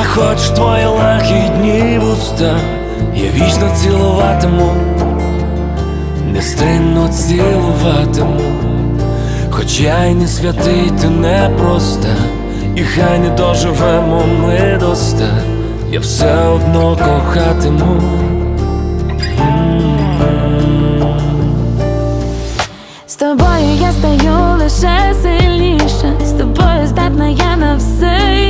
а хочеш твої лагідні вуста, я вічно цілуватиму, нестримно цілуватиму, хоч я й не святий, ти не проста, і хай не доживемо ми до ста, я все одно кохатиму. З тобою я стаю лише сильніше, з тобою здатна я на все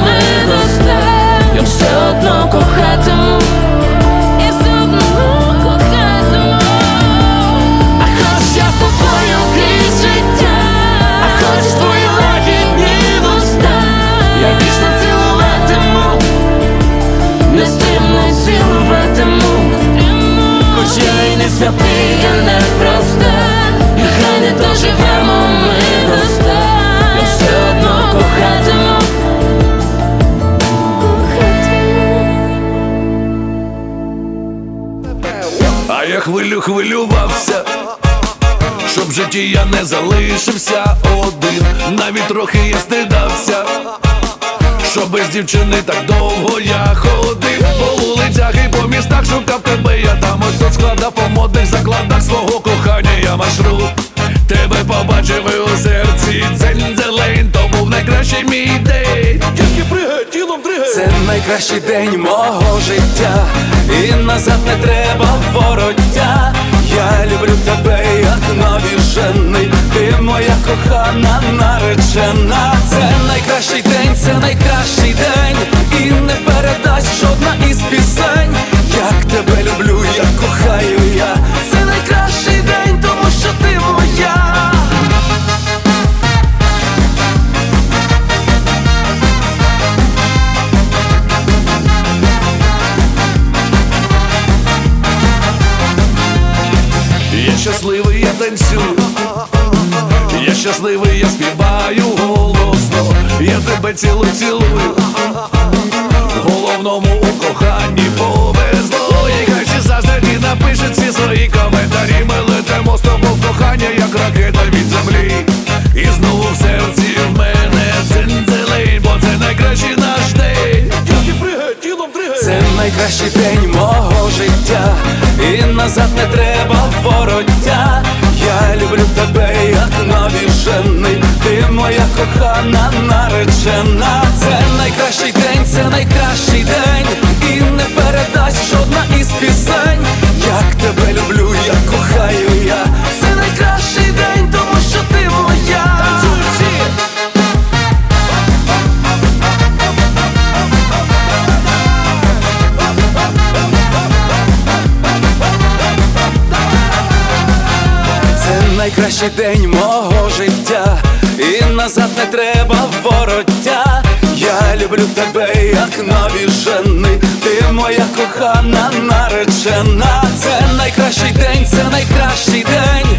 я все одно кохатиму, хвилю хвилювався, щоб в житті я не залишився один, навіть трохи я стидався, що без дівчини так довго я ходив. По вулицях і по містах шукав тебе, я там. Ось тут складав по модних закладах свого кохання, я маршрут. Тебе побачив і у серці дзень-дзелень, то був найкращий мій день. Найкращий день мого життя, і назад не треба вороття. Я люблю тебе, як навіжений, ти моя кохана наречена. Щасливий, я танцюю, я щасливий, я співаю голосно, я тебе цілую, цілую. Головному у коханні повезло. І хай всі зазнані напишуть всі свої коментарі. Ми летимо з тобою в кохання, як ракета від землі. І знову в серці в мене дзинь-дзелень, бо це найкращий наш день. Це найкращий день мого життя, і назад не треба вороття. Я люблю тебе, як навіжений, ти моя кохана наречена. Це найкращий день, це найкращий день, і не передасть жодна із пісень. Найкращий день мого життя, і назад не треба вороття. Я люблю тебе, як навіжений, ти моя кохана наречена. Це найкращий день, це найкращий день,